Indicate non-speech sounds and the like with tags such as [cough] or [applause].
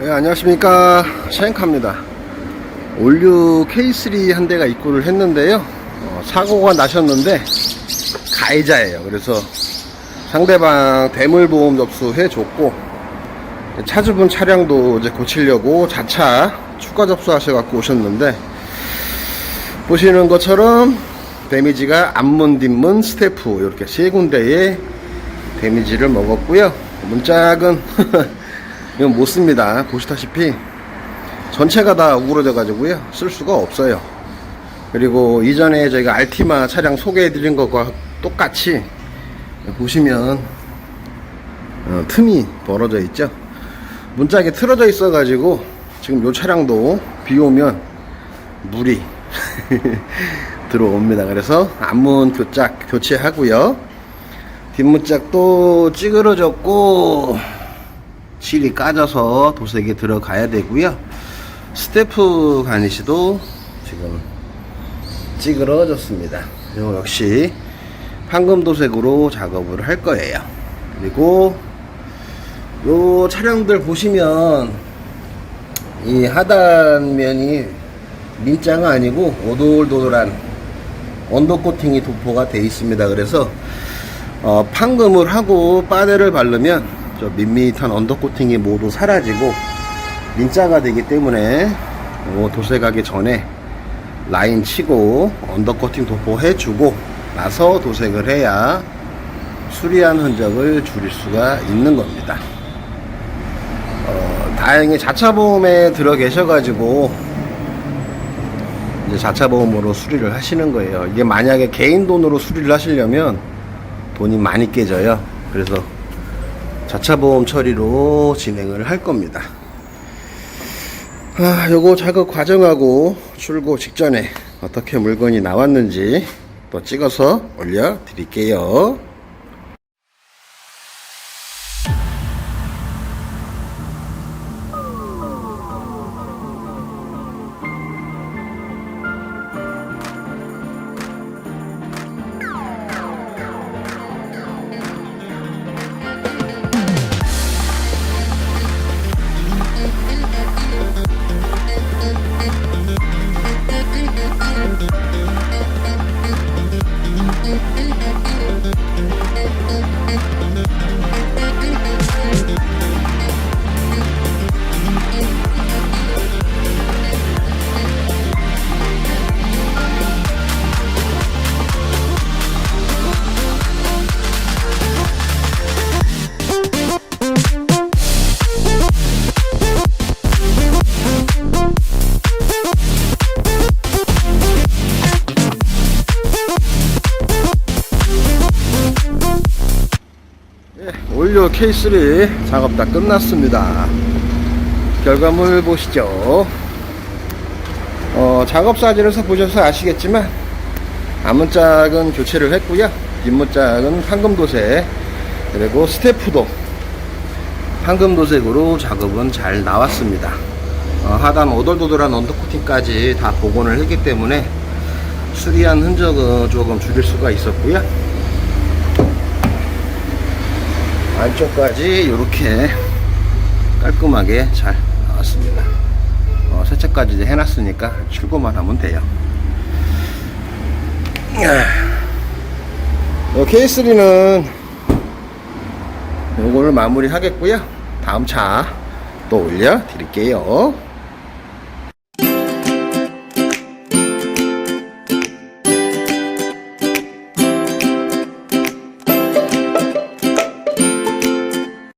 네, 안녕하십니까. 샤인카입니다. 올류 K3 한 대가 입고를 했는데요. 어, 사고가 나셨는데 가해자예요. 그래서 상대방 대물보험 접수해 줬고 차주분 차량도 이제 고치려고 자차 추가 접수하셔 갖고 오셨는데 보시는 것처럼 데미지가 앞문 뒷문 스태프 이렇게 세 군데에 데미지를 먹었고요. 문짝은 [laughs] 이건 못 씁니다. 보시다시피 전체가 다 우그러져 가지고요. 쓸 수가 없어요. 그리고 이전에 저희가 알티마 차량 소개해 드린 것과 똑같이 보시면 어, 틈이 벌어져 있죠. 문짝이 틀어져 있어 가지고 지금 요 차량도 비 오면 물이 [laughs] 들어옵니다. 그래서 앞문 교짝 교체하고요. 뒷문짝도 찌그러졌고 실이 까져서 도색에 들어가야 되고요. 스태프 가니시도 지금 찌그러졌습니다. 요 역시 황금 도색으로 작업을 할 거예요. 그리고 요 차량들 보시면 이 하단면이 민자가 아니고 오돌도돌한 언더 코팅이 도포가 돼 있습니다. 그래서 어, 판금을 하고 바네를 바르면 저 밋밋한 언더 코팅이 모두 사라지고 민자가 되기 때문에 요 도색 하기 전에 라인 치고 언더 코팅 도포해 주고 나서 도색을 해야 수리한 흔적을 줄일 수가 있는 겁니다. 어, 다행히 자차 보험에 들어 계셔가지고 이제 자차 보험으로 수리를 하시는 거예요. 이게 만약에 개인 돈으로 수리를 하시려면 돈이 많이 깨져요. 그래서 자차 보험 처리로 진행을 할 겁니다. 아, 요거 작업 과정하고 출고 직전에 어떻게 물건이 나왔는지 또 찍어서 올려 드릴게요. 올려 K3 작업 다 끝났습니다. 결과물 보시죠. 어, 작업 사진에서 보셔서 아시겠지만 앞문짝은 교체를 했고요. 뒷문짝은 황금도색 그리고 스태프도 황금도색으로 작업은 잘 나왔습니다. 어, 하단 오돌도돌한 언더코팅까지 다 복원을 했기 때문에 수리한 흔적은 조금 줄일 수가 있었고요. 안쪽까지 이렇게 깔끔하게 잘 나왔습니다. 어, 세차까지 해놨으니까 출고만 하면 돼요. 이 K3는 요거를 마무리 하겠고요. 다음 차 또 올려 드릴게요.